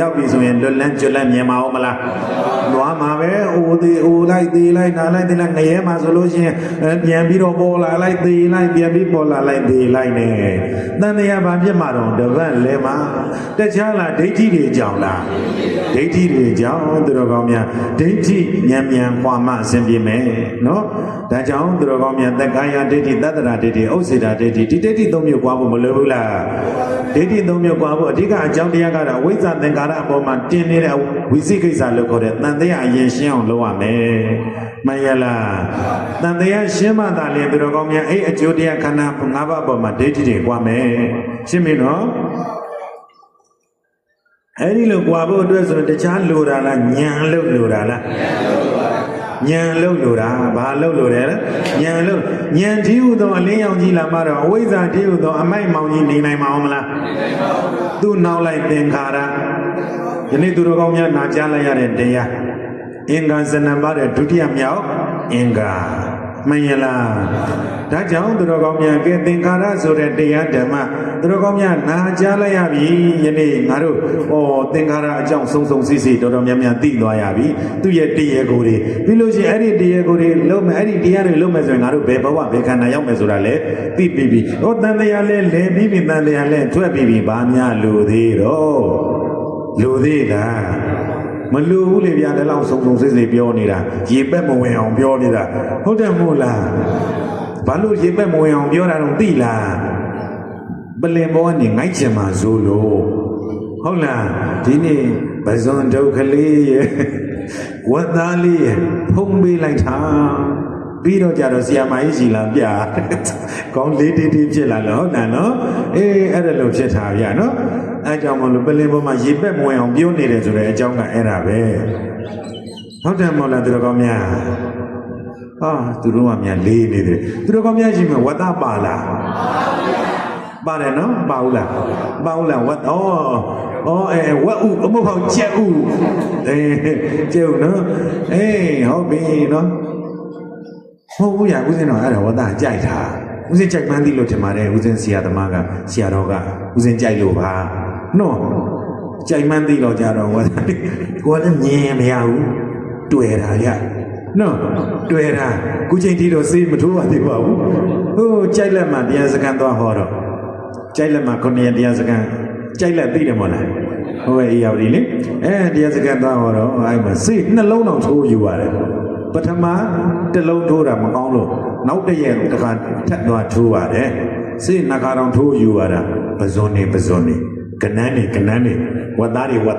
ရောက်ပြီဆိုရင်လွတ်လန်းကျွတ်လန်းမြင်မအောင်မလားလွားမှာပဲအိုသေးအိုလိုက်သေးလိုက်နားလိုက်သေးလိုက်ငရဲမှာဆိုလို့ရှိရင်အဲပြန်ပြီးတော့ပေါ်လာလိုက်သေးလိုက်ပြန်ပြီးပေါ်လာလိုက်သေးလိုက်နဲ့တန်တရားဘာဖြစ်မှာတော့တပတ်လဲမှာတခြားလားဒိဋ္ဌိတွေကြောင့်လားဒိဋ္ဌိတွေကြောင့်သူတော်ကောင်းများဒိဋ္ဌိဉာဏ်ဉာဏ်ပွားမှအစဉ်ပြေမယ်နော်ဒါကြောင့်သူတော်ကောင်းများသက်ကာယဒိဋ္ဌိတတ္တရာဒိဋ္ဌိဥစ္စေတာဒိဋ္ဌိဒီဒိဋ္ဌိသုံးမျိုးကွာဖို့မလိုဘူးလားဒိဋ္ဌိသုံးမျိုးကွာဖို့အဓိကအကြောင်းတရားကတော့အဝိဇ္ဇသင်္ကာရအပေါ်မှာတင်နေတဲ့ဝိသိကိစ္စလို့ခေါ်တဲ့တန်တရားအရင်ရှင်းအောင်လုပ်ရမယ်မှန်ရလားတန်တရားရှင်းမှသာလျှင်သူတော်ကောင်းများအဲ့အကျိုးတရားခန္ဓာ၅ပါးအပေါ်မှာဒိဋ္ဌိတွေကွာမယ်ရှင်းပြီနော်အဲ့ဒီလိုကွာဖို့အတွက်ဆိုရင်တခြားလိုတာလားညံလို့လိုတာလားညံလို့လိုတာဘာလို့လိုတယ်လဲညံလို့ညံဒီဟုသောအလင်းရောင်ကြီးလာမှတော့အဝိဇ္ဇာဒီဟုသောအမိုက်မောင်ကြီးနေနိုင်မအောင်မလားသူ့နောက်လိုက်သင်္ခါရ ယနေ့သူတော်ကောင်းများနာကြားလိုက်ရတဲ့တရားအင်္ဂါစနံပါတဲ့ဒုတိယမြောက်အင်္ဂါမှန်ရလားဒါကြောင့်သူတော်ကောင်းများကဲသင်္ခါရဆိုတဲ့တရားဓမ္မသူတော်ကောင်းများနာကြားလိုက်ရပြီယနေ့ငါတို့ဩသင်္ခါရအကြောင်းစုံစုံစီစီတော်တော်များများသိသွားရပြီသူ့ရဲ့တရားကိုယ်တွေပြီးလို့ရှိရင်အဲ့ဒီတရားကိုယ်တွေလုံးမယ်အဲ့ဒီတရားတွေလုံးမယ်ဆိုရင်ငါတို့ဘယ်ဘဝဘယ်ခန္ဓာရောက်မယ်ဆိုတာလဲသိပြီပြီဟောတန်တရားလဲလဲပြီးပြီတန်တရားလဲထွက်ပြီးပြီဘာများလို့သေးတော့ လူသေးလားမလူဘူးလေဗျာဒီလောက်စုံစုံစစ်စစ်ပြောနေတာရေပက်မဝင်အောင်ပြောနေတာဟုတ်တယ်မို့လားဘာလို့ရေပက်မဝင်အောင်ပြောတာတော့သိလားပလင်ဘောကနေငိုက်ချင်မှာဇိုးလို့ဟုတ်လားဒီနေ့ပဇွန်ဒုက္ခလေးရဲ့ဝတ်သားလေးရဲ့ဖုံးပေးလိုက်တာ ပြီးတော့ကြတော့ဆီယာမကြီးစီလာပြကောင်းလေးတေးတေးဖြစ်လာလို့ဟုတ်တယ်နော်အေးအဲ့ဒါလို့ဖြစ်တာဗျာနော်အဲကြောင့်မလို့ပလင်ဘောမှာရေပက်မဝင်အောင်ပြောနေတယ်ဆိုတဲ့အကြောင်းကအဲ့ဒါပဲဟုတ်တယ်မို့လားသူတော်ကောင်းများဟာသူတို့ကများလေးနေတယ်သူတော်ကောင်းများရှိမှဝတ်သားပါလားပါတယ်နော်ပါဦးလားပါဦးလားဝတ်ဩဩအဲဝတ်ဥအမဟုတ်ကြက်ဥအဲကြက်ဥနော်အေးဟုတ်ပြီနော် ဟုတ်ဘူးရဦးစင်းတော့အဲ့ဒါဝတ်သားကြိုက်တာဦးစင်းကြိုက်မှန်းသိလို့ထင်ပါတယ်ဦးစင်းဆရာသမားကဆရာတော်ကဦးစင်းကြိုက်လို့ပါနော်ကြိုက်မှန်းသိတော့ကြတော့ဝတ်သားကိုကလည်းမြင်မရဘူးတွေ့တာရနော်တွေ့တာခုချိန်ထိတော့စေးမထိုးပါသေးပါဘူးဟိုကြိုက်လက်မှတရားစကန်သွားဟောတော့ကြိုက်လက်မှာခုနှစ်ရက်တရားစကန်ကြိုက်လက်သိတယ်မဟုတ်လားဟိုပဲအေးရောက်ဒီလေအဲတရားစကန်သားဟောတော့အဲ့မှာစိတ်နှလုံးတော်ထိုးယူရတယ် ပထမတစ်လုံးထိုးတာမကောင်းလို့နောက်တစ်ရက်တစ်ခါထပ်သွားထိုးရတယ်စိတ်နှခါတော်ထိုးယူရတာပဇွန်နေပဇွန်နေကနန်းနေကနန်းနေဝတ်သားတွေဝတ်